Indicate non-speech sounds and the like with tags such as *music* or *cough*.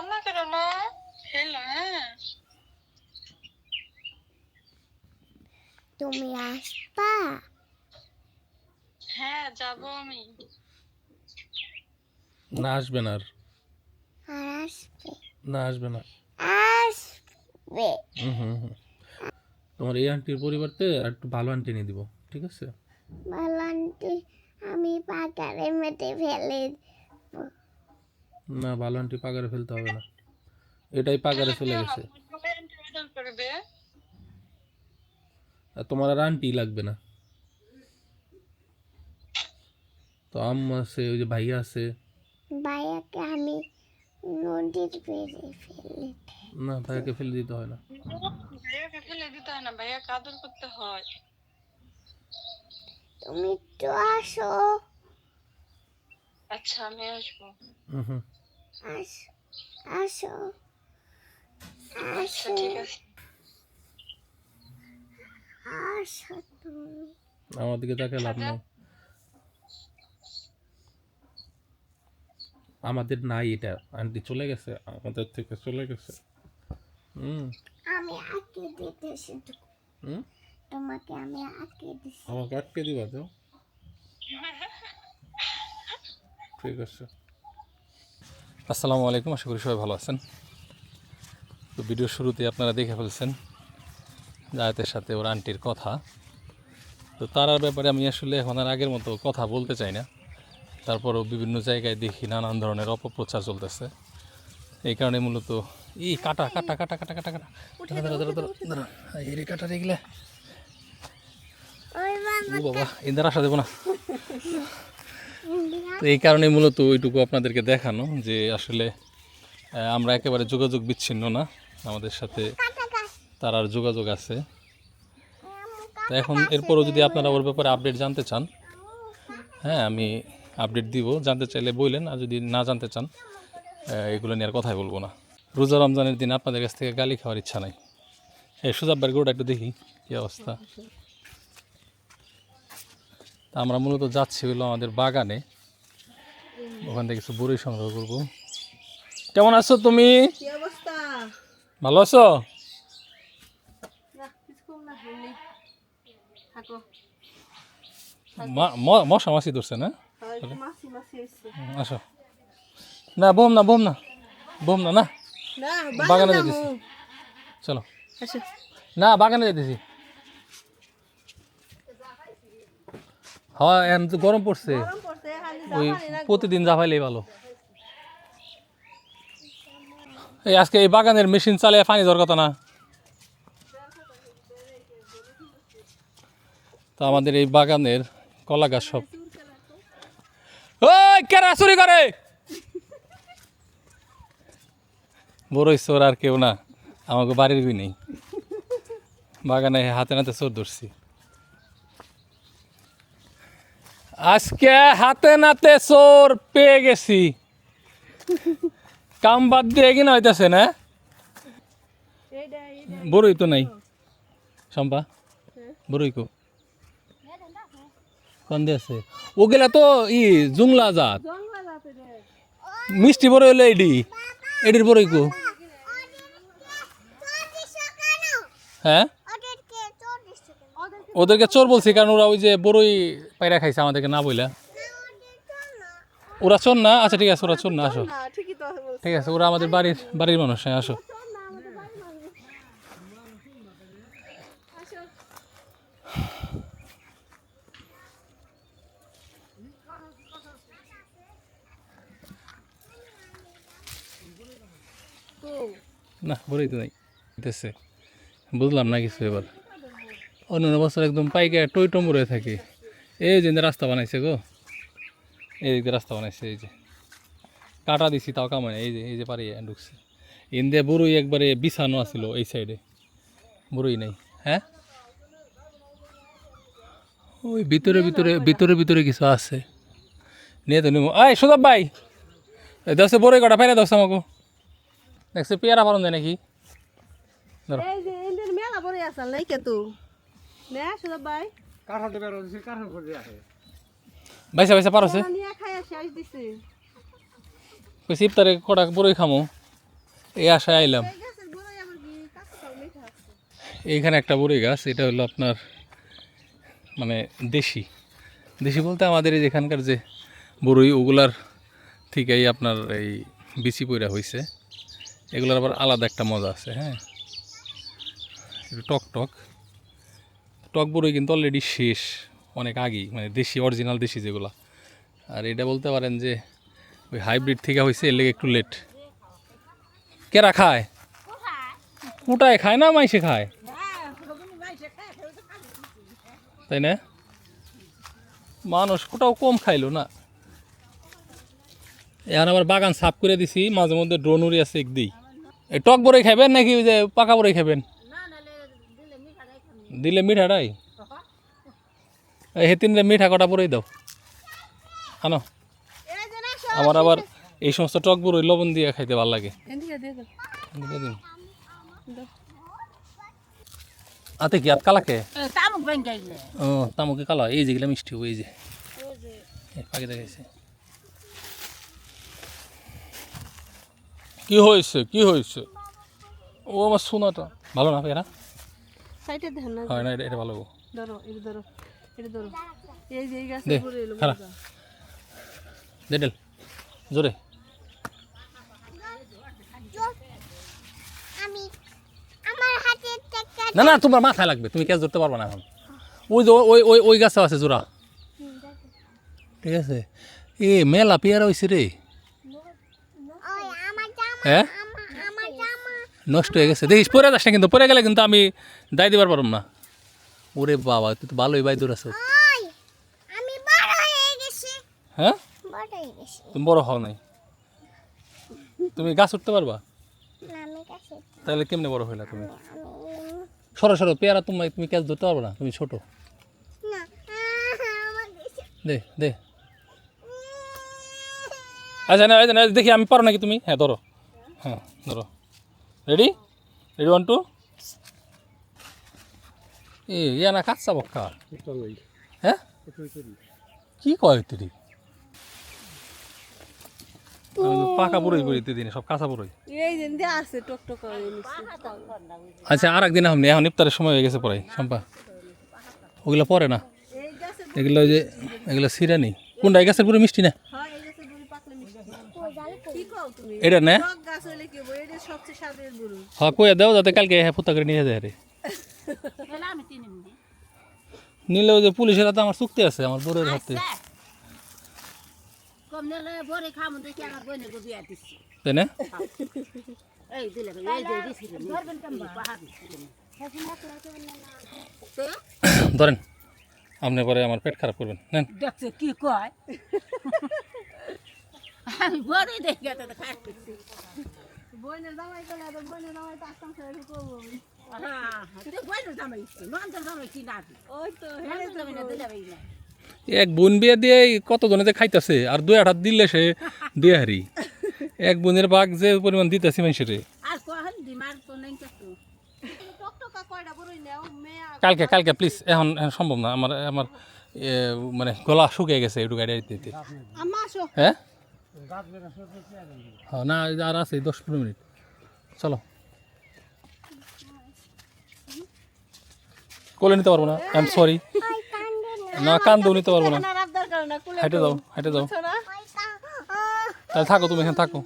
কান্না করো না খেলো হ্যাঁ তুমি আসবা? হ্যাঁ যাব আমি। না আসবে না আর। আসবে? না আসবে না। তোমার এই আন্টির পরিবর্তে আর একটু ভালো আন্টি নিয়ে দিব ঠিক আছে? বলন্তি আমি পাকারে মেটে ফেলে না ভালো আন্টি পাগারে ফেলতে হবে না। এটাই পাগারে চলে গেছে। ইন্টারভিউ করবে। আর তোমার আর আন্টি লাগবে না। তো আম্মা আছে ওই যে ভাইয়া আছে। ভাইয়াকে আমি নদীর পেরে ফেলে না ভাইয়াকে ফেলে দিতে হয় না। ভাইয়াকে ফেলে দিতে হয় না ভাইয়া কাদর করতে হয়। তুমি তো আসো। আচ্ছা আমি আসব। হুম হুম। আসো আসো আচ্ছা আসো। তুমি। আমার দিকে তাকে লাভ নাই। আমাদের নাই এটা। আন্টি চলে গেছে আমাদের থেকে চলে গেছে। হুম। আমি আঁকে দিতেছি হুম? তোমাকে আমি দিছি। আমাকে আটকে দিবা তো? ঠিক আছে। আসসালামু আলাইকুম আশা করি সবাই ভালো আছেন। তো ভিডিওর শুরুতে আপনারা দেখে ফেলছেন জায়তের সাথে ওর আন্টির কথা। তো তারার ব্যাপারে আমি আসলে এখন আর আগের মতো কথা বলতে চাই না। তারপরও বিভিন্ন জায়গায় দেখি নানান ধরনের অপপ্রচার চলতেছে। এই কারণে মূলত ই কাটা কাটা কাটা কাটা কাটা কাটা। দাঁড়া দাঁড়া দাঁড়া দাঁড়া দাঁড়া এই রে কাটা রেগলে ও বাবা ইন্দার আসা দেবো না। *laughs* তো এই কারণে মূলত ওইটুকু আপনাদেরকে দেখানো যে আসলে আমরা একেবারে যোগাযোগ বিচ্ছিন্ন না আমাদের সাথে তার আর যোগাযোগ আছে। তো এখন এরপরও যদি আপনারা ওর ব্যাপারে আপডেট জানতে চান হ্যাঁ আমি আপডেট দিব। জানতে চাইলে বললেন, আর যদি না জানতে চান এগুলো নিয়ে আর কথাই বলব না। রোজা রমজানের দিন আপনাদের কাছ থেকে গালি খাওয়ার ইচ্ছা নাই। এই সুজাব্বার গোটা একটু দেখি, কী অবস্থা? তা আমরা মূলত যাচ্ছি হলো আমাদের বাগানে। ওখান থেকে কিছু বড়ি সংগ্রহ করব। কেমন আছো তুমি? ভালো আছো? মশা মাছি ধরছে না? হয় আসো। না বোম না বোম না। বোম না না। বাগানে যেতেছি চলো। না বাগানে যেতেছি হ্যাঁ এখন তো গরম পড়ছে। ওই প্রতিদিন জাফাইলেই ভালো। এই আজকে এই বাগানের মেশিন চালিয়ে পানি দেওয়ার কথা না। তো আমাদের এই বাগানের কলা গাছ সব। ওই কেরা চুরি করে? বড়ই চোর আর কেউ না আমাকে বাড়ির বই নেই। বাগানে হাতে নাতে চোর ধরছি। আজকে হাতে নাতে চোর পেয়ে গেছি। কাম বাদ দিয়ে কিনা হইতাছে, না? বড়ই তো নাই। শম্পা, বড়ই কো। কোন দিয়ে আছে? ওগুলা তো ই জুংলা জাত। মিষ্টি বড়ই হলো এডি। এডির বড়ই কো। হ্যাঁ? ওদেরকে চোর বলছি, কারণ ওরা ওই যে বড়ই পায়রা খাইছে আমাদেরকে, না বইলা। ওরা চোর না? আচ্ছা ঠিক আছে, ওরা চোর না, আসো। ঠিক আছে, ওরা আমাদের বাড়ির বাড়ির মানুষ হ্যাঁ আসো। না বলেই তো নাই বুঝলাম না কিছু এবার। অন্য বছর একদম পাইকে টই টম্বুরে থাকে। এই যে রাস্তা বানাইছে গো। এই দিক রাস্তা বানাইছে, এই যে। কাটা দিছি, তাও কামায় এই যে এই যে পারি ঢুকছে। ইন্দে বড়ই একবারে বিছানো আছিল এই সাইডে বড়ই নাই হ্যাঁ? ওই ভিতরে ভিতরে ভিতরে ভিতরে কিছু আছে। নিয়ে তো নিব এই সুদব ভাই। দশে বড়ই কটা পাইনা দশ আমাকে। দেখছে, পেয়ারা যায় নাকি? ধরো। মেলা আসাল নাই কে নে সুদা ভাই। বাইসা বাইসা পারছে নিয়ে খাই শেষ দিছে। কইছি ইফতারে কটা বড়ই খামো। এই আশায় আইলাম। এই গাছের গোড়ায় আবার কি কাঁচাটাও মিঠা আছে এইখানে একটা বড়ই গাছ এটা হলো আপনার মানে দেশি। দেশি বলতে আমাদের এই যেখানকার যে বড়ই ওগুলার থেকেই আপনার এই বিচি পইরা হয়েছে এগুলোর আবার আলাদা একটা মজা আছে হ্যাঁ? একটু টক টক। টক বড়ই কিন্তু অলরেডি শেষ, অনেক আগেই মানে দেশি অরিজিনাল দেশি যেগুলো। আর এটা বলতে পারেন যে, ওই হাইব্রিড থেকে হয়েছে এর লেগে একটু লেট কেরা খায়? কুটায় খায় না মাইসে খায়? তাই না? মানুষ কোটাও কম খাইলো না। এখন আবার বাগান সাফ করে দিছি, মাঝে মধ্যে ড্রোন উড়ি আছে এক দিই। এই টক বড়ই খাবেন নাকি ওই যে পাকা বড়ই খাবেন দিলে মিঠাটাই এই হেতিন রে মিঠা কটা বড়ই দাও। আনো। আমার আবার এই সমস্ত টক বড়ই লবণ দিয়ে খাইতে ভালো লাগে। আতে কি আত কালাকে? ও, তামুকে কালা। এই যেগুলো মিষ্টি হবে, এই যে। পাখি দেখাইছে। কি হয়েছে? কি হয়েছে? ও আমার সোনাটা। ভালো না এরা সাইডে দেখেন না হয় না এটা ভালো ধরো এটা ধরো এটা ধরো। এই যে এই গাছের গোড়ায় এলো খারা দে ডেল। জোরে। আমি আমার হাতে একটা না না তোমার মাথায় লাগবে। তুমি ক্যাচ ধরতে পারবে না এখন। ওই যে ওই ওই ওই গাছে আছে জোড়া। ঠিক আছে। এ মেলা পেয়ারা হয়েছে রে। ওই আমার জামা হ্যাঁ? নষ্ট হয়ে গেছে। দেখিস পরে যাস না কিন্তু পরে গেলে কিন্তু আমি দায় দিবার পারব না। ওরে বাবা তুই তো ভালোই বাই দূর আছো হয়ে তুমি বড় হও নাই। তুমি গাছ উঠতে পারবা? তাহলে কেমনে বড় হইলা তুমি? সরো সরো পেয়ারা তুমি তুমি ক্যাচ ধরতে পারবে না তুমি ছোট। দে দে। আচ্ছা না আচ্ছা না দেখি আমি পারো নাকি তুমি? হ্যাঁ ধরো। হ্যাঁ ধরো। রেডি রেডি ওয়ান টু ইয়া না কাঁচা বক্কা। হ্যাঁ? কি কয় তুই? পাকা বুড়োই বুড়ি দিন সব কাঁচা বুড়োই এই দিয়ে আছে আচ্ছা আর একদিন এখন এখন ইফতারের সময় হয়ে গেছে পড়াই সম্পা ওগুলো পরে না? এগুলো যে এগুলো সিরানি কোনটা এই গাছের পুরো মিষ্টি না হয় এই গাছের বুড়ি পাকলে মিষ্টি কি কও তুমি এটা না। হ্যাঁ কইয়া দাও যাতে কালকে হ্যাঁ ফুতা করে নিয়ে যায় রে। নিলে ওই যে পুলিশের হাতে আমার চুক্তি আছে আমার বোরের হাতে। বিয়া দিচ্ছি তাই না? ধরেন আপনি পরে আমার পেট খারাপ করবেন। নেন। কি কয়? আমি বড়ই দেখি তো খাচ্ছি বইনের জামাই করলে আর বইনের জামাই তো আসতাম সেটা করব আমি। হ্যাঁ তুই বইনে জামাই নন জামাই কি না ওই তো নন হেরে তো জামাই না দিলে ভাই না এক বোন বিয়ে দিয়ে কত জনে যে খাইতেছে আর দুই আঠাত দিলে সে দিয়ে হারি এক বোনের বাঘ যে পরিমাণ দিতেছে মানুষের। কালকে কালকে প্লিজ এখন এখন সম্ভব না আমার আমার মানে গলা শুকিয়ে গেছে একটু গাড়ি দিতে হ্যাঁ? হ্যাঁ না আর আছে দশ পনেরো মিনিট। চলো। কোলে নিতে পারব না আই এম সরি না। কান্দেও নিতে পারব না হাইটে যাও হেঁটে যাও। তাহলে থাকো তুমি এখানে থাকো।